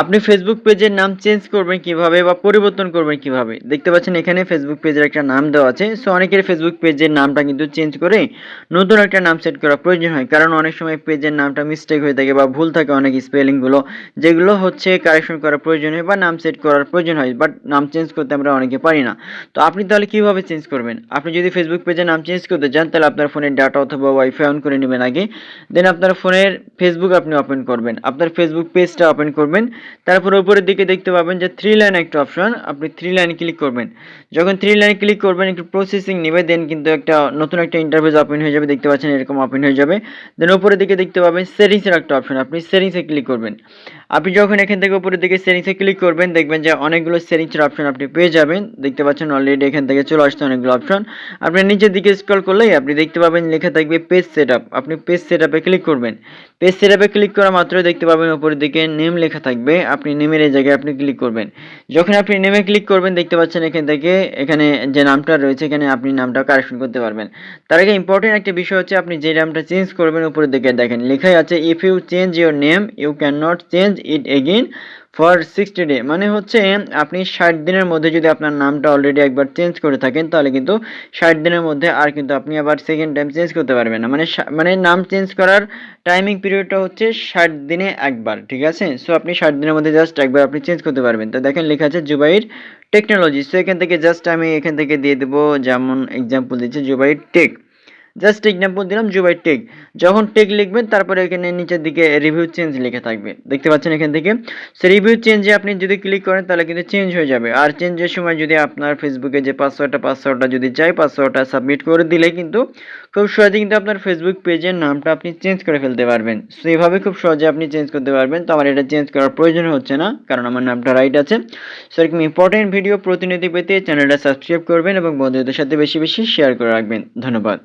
আপনি ফেসবুক পেজের নাম চেঞ্জ করবেন কীভাবে বা পরিবর্তন করবেন কীভাবে? দেখতে পাচ্ছেন এখানে ফেসবুক পেজের একটা নাম দেওয়া আছে। সো অনেকের ফেসবুক পেজের নামটা কিন্তু চেঞ্জ করে নতুন একটা নাম সেট করা প্রয়োজন হয়। কারণ অনেক সময় পেজের নামটা মিস্টেক হয়ে থাকে বা ভুল থাকে অনেক স্পেলিংগুলো যেগুলো হচ্ছে কারেকশন করা প্রয়োজন হয় বা নাম সেট করার প্রয়োজন হয়। বাট নাম চেঞ্জ করতে আমরা অনেকে পারি না। তো আপনি তাহলে কীভাবে চেঞ্জ করবেন? আপনি যদি ফেসবুক পেজের নাম চেঞ্জ করতে চান, তাহলে আপনার ফোনের ডাটা অথবা ওয়াইফাই অন করে নেবেন আগে। দেন আপনার ফোনের ফেসবুক আপনি ওপেন করবেন। আপনার ফেসবুক পেজটা ওপেন করবেন। তারপর উপরের দিকে দেখতে পাবেন যে থ্রি লাইন একটা অপশন আপনি থ্রি লাইন ক্লিক করবেন। যখন থ্রি লাইন ক্লিক করবেন, একটু প্রসেসিং নেবে দেন কিন্তু একটা নতুন একটা ইন্টারফেস ওপেন হয়ে যাবে, দেখতে পাচ্ছেন এরকম ওপেন হয়ে যাবে। দেন উপরের দিকে দেখতে পাবেন সেটিংসের একটা অপশন আপনি সেটিংসে ক্লিক করবেন। আপনি যখন এখান থেকে উপরের দিকে সেটিংসে ক্লিক করবেন, দেখবেন যে অনেকগুলো সেটিংসের অপশন আপনি পেয়ে যাবেন। দেখতে পাচ্ছেন অলরেডি এখান থেকে চলে আসছে অনেকগুলো অপশন আপনি নিচের দিকে স্ক্রল করলেই আপনি দেখতে পাবেন লেখা থাকবে পেজ সেট আপনি পেজ সেট ক্লিক করবেন। পেজ সেট ক্লিক করা মাত্রই দেখতে পাবেন উপরের দিকে নেম লেখা থাকবে। আপনি নেমের এই জায়গায় আপনি ক্লিক করবেন। যখন আপনি নেমে ক্লিক করবেন, দেখতে পাচ্ছেন এখান থেকে এখানে যে নামটা রয়েছে, এখানে আপনি নামটা কারেকশন করতে পারবেন। তার আগে ইম্পর্টেন্ট একটা বিষয় হচ্ছে, আপনি যে নামটা চেঞ্জ করবেন, উপরের দিকে দেখেন, লেখাই আছে if you change your name you can not change it again for sixty day মানে হচ্ছে আপনি ষাট দিনের মধ্যে যদি আপনার নামটা অলরেডি একবার চেঞ্জ করে থাকেন, তাহলে কিন্তু ষাট দিনের মধ্যে আর কিন্তু আপনি আবার সেকেন্ড টাইম চেঞ্জ করতে পারবেন না। মানে মানে নাম চেঞ্জ করার টাইমিং পিরিয়ডটা হচ্ছে ষাট দিনে একবার, ঠিক আছে? সো আপনি ষাট দিনের মধ্যে জাস্ট একবার আপনি চেঞ্জ করতে পারবেন। তো দেখেন লেখা আছে জুবাইর টেকনোলজি সো এখান থেকে জাস্ট আমি এখান থেকে দিয়ে দেবো, যেমন এক্সাম্পল দিচ্ছি জুবাইর টেক জাস্ট এক্সাম্পল দিলাম জুবাই টেক যখন টেক লিখবেন, তারপরে এখানে নিচের দিকে রিভিউ চেঞ্জ লেখা থাকবে। দেখতে পাচ্ছেন এখান থেকে? সো রিভিউ চেঞ্জে আপনি যদি ক্লিক করেন, তাহলে কিন্তু চেঞ্জ হয়ে যাবে। আর চেঞ্জের সময় যদি আপনার ফেসবুকে যে পাসওয়ার্ডটা পাসওয়ার্ডটা যদি চাই পাসওয়ার্ডটা সাবমিট করে দিলে কিন্তু খুব সহজে কিন্তু আপনার ফেসবুক পেজের নামটা আপনি চেঞ্জ করে ফেলতে পারবেন। সো এইভাবে খুব সহজে আপনি চেঞ্জ করতে পারবেন। তো আমার এটা চেঞ্জ করার প্রয়োজন হচ্ছে না, কারণ আমার নামটা রাইট আছে। সো এরকম ইম্পর্টেন্ট ভিডিও প্রতিনিধি পেতে চ্যানেলটা সাবস্ক্রাইব করবেন এবং বন্ধুদের সাথে বেশি বেশি শেয়ার করে রাখবেন। ধন্যবাদ।